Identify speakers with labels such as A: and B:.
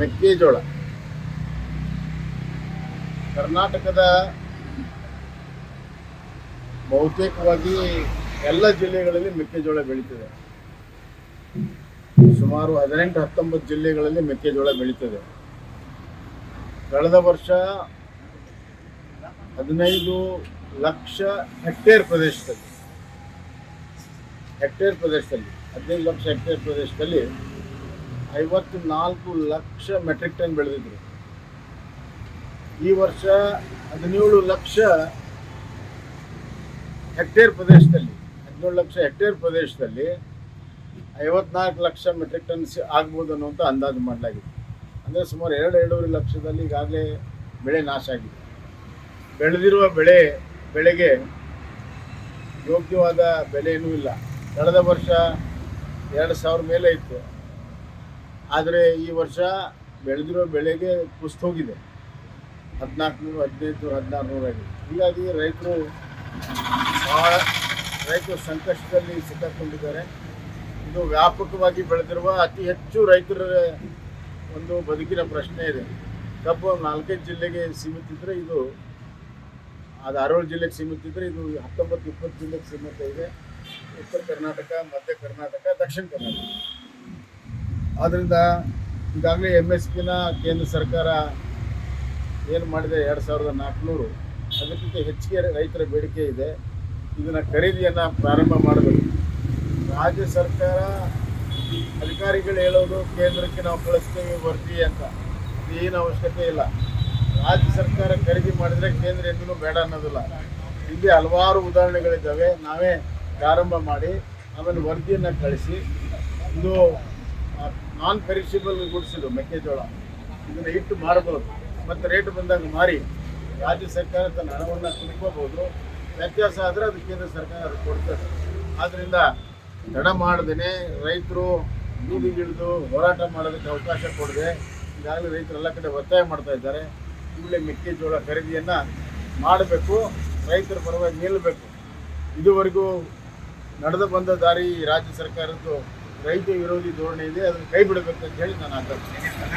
A: ಮೆಕ್ಕೆಜೋಳ. ಕರ್ನಾಟಕದ ಬಹುತೇಕವಾಗಿ ಎಲ್ಲ ಜಿಲ್ಲೆಗಳಲ್ಲಿ ಮೆಕ್ಕೆಜೋಳ ಬೆಳೀತದೆ. ಸುಮಾರು ಹದಿನೆಂಟು, ಹತ್ತೊಂಬತ್ತು ಜಿಲ್ಲೆಗಳಲ್ಲಿ ಮೆಕ್ಕೆಜೋಳ ಬೆಳೀತದೆ. ಕಳೆದ ವರ್ಷ ಹದಿನೈದು ಲಕ್ಷ ಹೆಕ್ಟೇರ್ ಪ್ರದೇಶದಲ್ಲಿ ಹೆಕ್ಟೇರ್ ಪ್ರದೇಶದಲ್ಲಿ, ಹದಿನೈದು ಲಕ್ಷ ಹೆಕ್ಟೇರ್ ಪ್ರದೇಶದಲ್ಲಿ ಐವತ್ತು ನಾಲ್ಕು ಲಕ್ಷ ಮೆಟ್ರಿಕ್ ಟನ್ ಬೆಳೆದಿದ್ರು. ಈ ವರ್ಷ ಹದಿನೇಳು ಲಕ್ಷ ಹೆಕ್ಟೇರ್ ಪ್ರದೇಶದಲ್ಲಿ, ಹದಿನೇಳು ಲಕ್ಷ ಹೆಕ್ಟೇರ್ ಪ್ರದೇಶದಲ್ಲಿ ಐವತ್ನಾಲ್ಕು ಲಕ್ಷ ಮೆಟ್ರಿಕ್ ಟನ್ ಆಗ್ಬೋದು ಅನ್ನುವಂಥ ಅಂದಾಜು ಮಾಡಲಾಗಿದೆ. ಅಂದರೆ ಸುಮಾರು ಎರಡು ಎರಡೂವರೆ ಲಕ್ಷದಲ್ಲಿ ಈಗಾಗಲೇ ಬೆಳೆ ನಾಶ ಆಗಿದೆ. ಬೆಳೆದಿರುವ ಬೆಳೆ, ಬೆಳೆಗೆ ಯೋಗ್ಯವಾದ ಬೆಲೆಯೂ ಇಲ್ಲ. ಕಳೆದ ವರ್ಷ ಎರಡು ಸಾವಿರ ಮೇಲೆ ಇತ್ತು. ಆದರೆ ಈ ವರ್ಷ ಬೆಳೆದಿರೋ ಬೆಳೆಗೆ ಕುಸ್ತು ಹೋಗಿದೆ. ಹದಿನಾಲ್ಕು ನೂರು ಹದಿನೈದು ನೂರು ಹದಿನಾರು ನೂರು ಆಗಿದೆ. ಹೀಗಾಗಿ ರೈತರು ಭಾಳ ರೈತರು ಸಂಕಷ್ಟದಲ್ಲಿ ಸಿಕ್ಕಾಕೊಂಡಿದ್ದಾರೆ. ಇದು ವ್ಯಾಪಕವಾಗಿ ಬೆಳೆದಿರುವ ಅತಿ ಹೆಚ್ಚು ರೈತರ ಒಂದು ಬದುಕಿನ ಪ್ರಶ್ನೆ ಇದೆ. ಕಬ್ಬು ನಾಲ್ಕೈದು ಜಿಲ್ಲೆಗೆ ಸೀಮಿತ ಇದ್ದರೆ ಇದು, ಅದು ಆರೋಳು ಜಿಲ್ಲೆಗೆ ಸೀಮಿತ ಇದ್ದರೆ ಇದು ಹತ್ತೊಂಬತ್ತು, ಇಪ್ಪತ್ತು ಜಿಲ್ಲೆಗೆ ಸೀಮಿತ ಇದೆ. ಉತ್ತರ ಕರ್ನಾಟಕ, ಮಧ್ಯ ಕರ್ನಾಟಕ, ದಕ್ಷಿಣ ಕರ್ನಾಟಕ. ಆದ್ದರಿಂದ ಈಗಾಗಲೇ ಎಂ ಎಸ್ ಪಿನ ಕೇಂದ್ರ ಸರ್ಕಾರ ಏನು ಮಾಡಿದೆ ಎರಡು ಸಾವಿರದ ನಾಲ್ಕುನೂರು, ಅದಕ್ಕಿಂತ ಹೆಚ್ಚಿಗೆ ರೈತರ ಬೇಡಿಕೆ ಇದೆ. ಇದನ್ನು ಖರೀದಿಯನ್ನು ಪ್ರಾರಂಭ ಮಾಡಬೇಕು. ರಾಜ್ಯ ಸರ್ಕಾರ ಅಧಿಕಾರಿಗಳು ಹೇಳೋದು ಕೇಂದ್ರಕ್ಕೆ ನಾವು ಕಳಿಸ್ತೇವೆ, ಬರ್ತೀವಿ ಅಂತ. ಏನು ಅವಶ್ಯಕತೆ ಇಲ್ಲ. ರಾಜ್ಯ ಸರ್ಕಾರ ಖರೀದಿ ಮಾಡಿದರೆ ಕೇಂದ್ರ ಎಂದೂ ಬೇಡ ಅನ್ನೋದಿಲ್ಲ. ಇಲ್ಲಿ ಹಲವಾರು ಉದಾಹರಣೆಗಳಿದ್ದಾವೆ. ನಾವೇ ಪ್ರಾರಂಭ ಮಾಡಿ ಆಮೇಲೆ ವರದಿಯನ್ನು ಕಳಿಸಿ ಇದು ನಾನ್ ಪೆರಿಶಿಬಲ್ ಗುಡಿಸಿದ್ರು ಮೆಕ್ಕೆಜೋಳ ಇದನ್ನು ಇಟ್ಟು ಮಾರಬಹುದು ಮತ್ತು ರೇಟ್ ಬಂದಾಗ ಮಾರಿ, ರಾಜ್ಯ ಸರ್ಕಾರ ತನ್ನ ಹಣವನ್ನು ತುಂಬ್ಕೋಬಹುದು ವ್ಯತ್ಯಾಸ ಆದರೆ ಅದು ಕೇಂದ್ರ ಸರ್ಕಾರ ಅದು ಕೊಡ್ತದೆ. ಆದ್ದರಿಂದ ತಡ ಮಾಡದೇನೆ ರೈತರು ಬೀದಿಗಿಳಿದು ಹೋರಾಟ ಮಾಡೋದಕ್ಕೆ ಅವಕಾಶ ಕೊಡದೆ. ಈಗಾಗಲೇ ರೈತರು ಎಲ್ಲ ಕಡೆ ಒತ್ತಾಯ ಮಾಡ್ತಾ ಇದ್ದಾರೆ. ಕೂಡಲೇ ಮೆಕ್ಕೆಜೋಳ ಖರೀದಿಯನ್ನು ಮಾಡಬೇಕು. ರೈತರ ಪರವಾಗಿ ನಿಲ್ಲಬೇಕು ಇದುವರೆಗೂ ನಡೆದು ಬಂದ ದಾರಿ ರಾಜ್ಯ ಸರ್ಕಾರದ್ದು. ರೈತ ವಿರೋಧಿ ಧೋರಣೆ ಇದೆ ಅದನ್ನು ಕೈ ಬಿಡಬೇಕು ಅಂತ ಹೇಳಿ ನಾನು ಆಗ್ರಹಿಸ್ತೀನಿ.